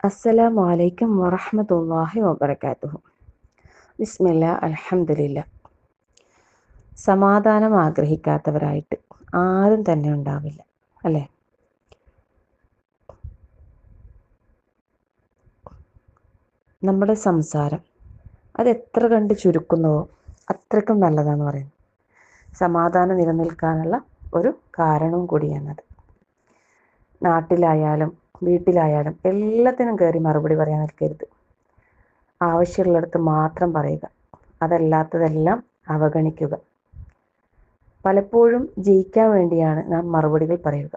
അസ്സലാമു അലൈക്കും വറഹ്മത്തുള്ളാഹി വബറകാതുഹു. ബിസ്മില്ല അലഹമില്ല സമാധാനം ആഗ്രഹിക്കാത്തവരായിട്ട് ആരും തന്നെ ഉണ്ടാവില്ല അല്ലേ? നമ്മുടെ സംസാരം അത് എത്ര കണ്ട് ചുരുക്കുന്നുവോ അത്രയ്ക്കും നല്ലതാണ് പറയുന്നത് സമാധാനം നിലനിൽക്കാനുള്ള ഒരു കാരണവും കൂടിയാണത്. നാട്ടിലായാലും വീട്ടിലായാലും എല്ലാത്തിനും കയറി മറുപടി പറയാൻ നിൽക്കരുത്. ആവശ്യമുള്ളിടത്ത് മാത്രം പറയുക. അതല്ലാത്തതെല്ലാം അവഗണിക്കുക. പലപ്പോഴും ജയിക്കാൻ വേണ്ടിയാണ് നാം മറുപടികൾ പറയുക.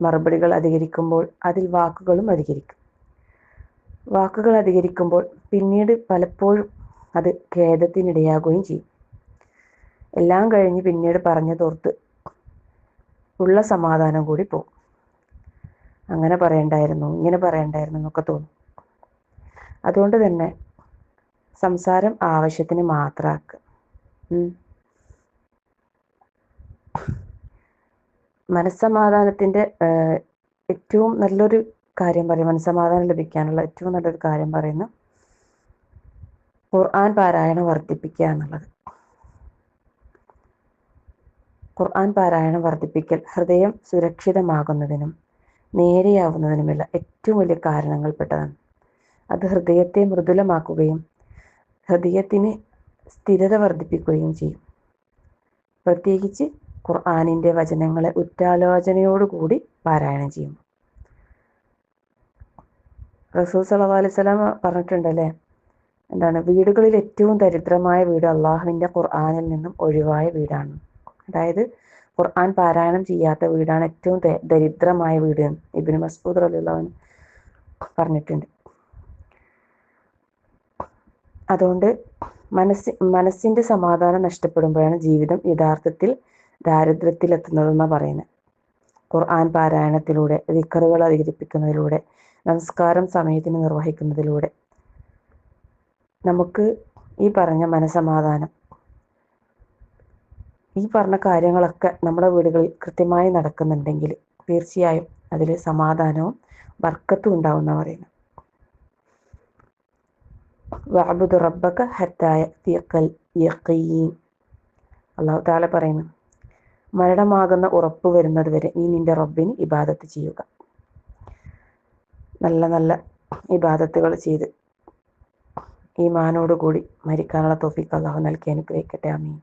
മറുപടികൾ അധികരിക്കുമ്പോൾ അതിൽ വാക്കുകളും അധികരിക്കും. വാക്കുകൾ അധികരിക്കുമ്പോൾ പിന്നീട് പലപ്പോഴും അത് ഖേദത്തിനിടയാകുകയും ചെയ്യും. എല്ലാം കഴിഞ്ഞ് പിന്നീട് പറഞ്ഞതോർത്ത് ഉള്ള സമാധാനം കൂടി പോകും. അങ്ങനെ പറയണ്ടായിരുന്നു ഇങ്ങനെ പറയണ്ടായിരുന്നു എന്നൊക്കെ തോന്നും. അതുകൊണ്ട് തന്നെ സംസാരം ആവശ്യത്തിന് മാത്രമാക്കുക മനസ്സമാധാനത്തിന്റെ ഏറ്റവും നല്ലൊരു കാര്യം പറയും മനസ്സമാധാനം ലഭിക്കാനുള്ള ഏറ്റവും നല്ലൊരു കാര്യം പറയുന്ന ഖുർആൻ പാരായണം വർദ്ധിപ്പിക്കുക എന്നുള്ളത്. ഖുർആൻ പാരായണം വർദ്ധിപ്പിക്കൽ ഹൃദയം സുരക്ഷിതമാകുന്നതിനും നേരെയാവുന്നതിനുമുള്ള ഏറ്റവും വലിയ കാരണങ്ങൾപ്പെട്ടതാണ് അത് ഹൃദയത്തെ മൃദുലമാക്കുകയും ഹൃദയത്തിന് സ്ഥിരത വർദ്ധിപ്പിക്കുകയും ചെയ്യും. പ്രത്യേകിച്ച് ഖുർആാനിന്റെ വചനങ്ങളെ ഉറ്റാലോചനയോടുകൂടി പാരായണം ചെയ്യും. റസൂൽ സല്ലാ അലൈഹി സ്വലാം പറഞ്ഞിട്ടുണ്ടല്ലേ? എന്താണ്? വീടുകളിൽ ഏറ്റവും ദരിദ്രമായ വീട് അള്ളാഹുവിന്റെ ഖുർആാനിൽ നിന്നും ഒഴിവായ വീടാണ്. അതായത് ഖുർആൻ പാരായണം ചെയ്യാത്ത വീടാണ് ഏറ്റവും ദരിദ്രമായ വീട് ഇബിന് മസ്ബൂദ് റലിള്ളവൻ പറഞ്ഞിട്ടുണ്ട്. അതുകൊണ്ട് മനസ് മനസ്സിന്റെ സമാധാനം നഷ്ടപ്പെടുമ്പോഴാണ് ജീവിതം യഥാർത്ഥത്തിൽ ദാരിദ്ര്യത്തിലെത്തുന്നതെന്നാണ് പറയുന്നത്. ഖുർആൻ പാരായണത്തിലൂടെ വിക്കറുകൾ അധികരിപ്പിക്കുന്നതിലൂടെ നമസ്കാരം സമയത്തിന് നിർവഹിക്കുന്നതിലൂടെ നമുക്ക് ഈ പറഞ്ഞ മനസമാധാനം ഈ പറഞ്ഞ കാര്യങ്ങളൊക്കെ നമ്മുടെ വീടുകളിൽ കൃത്യമായി നടക്കുന്നുണ്ടെങ്കിൽ തീർച്ചയായും അതിൽ സമാധാനവും വർക്കത്തും ഉണ്ടാവുന്ന പറയുന്നു വഅബുദ് അള്ളാഹു താല പറയുന്നു മരണമാകുന്ന ഉറപ്പ് വരുന്നത് വരെ നീ നിന്റെ റബ്ബിന് ഇബാദത്ത് ചെയ്യുക. നല്ല നല്ല ഇബാദത്തുകൾ ചെയ്ത് ഈമാനോടുകൂടി മരിക്കാനുള്ള തോഫിക്ക് അള്ളാഹു നൽകി അനുഗ്രഹിക്കട്ടെ. അമീൻ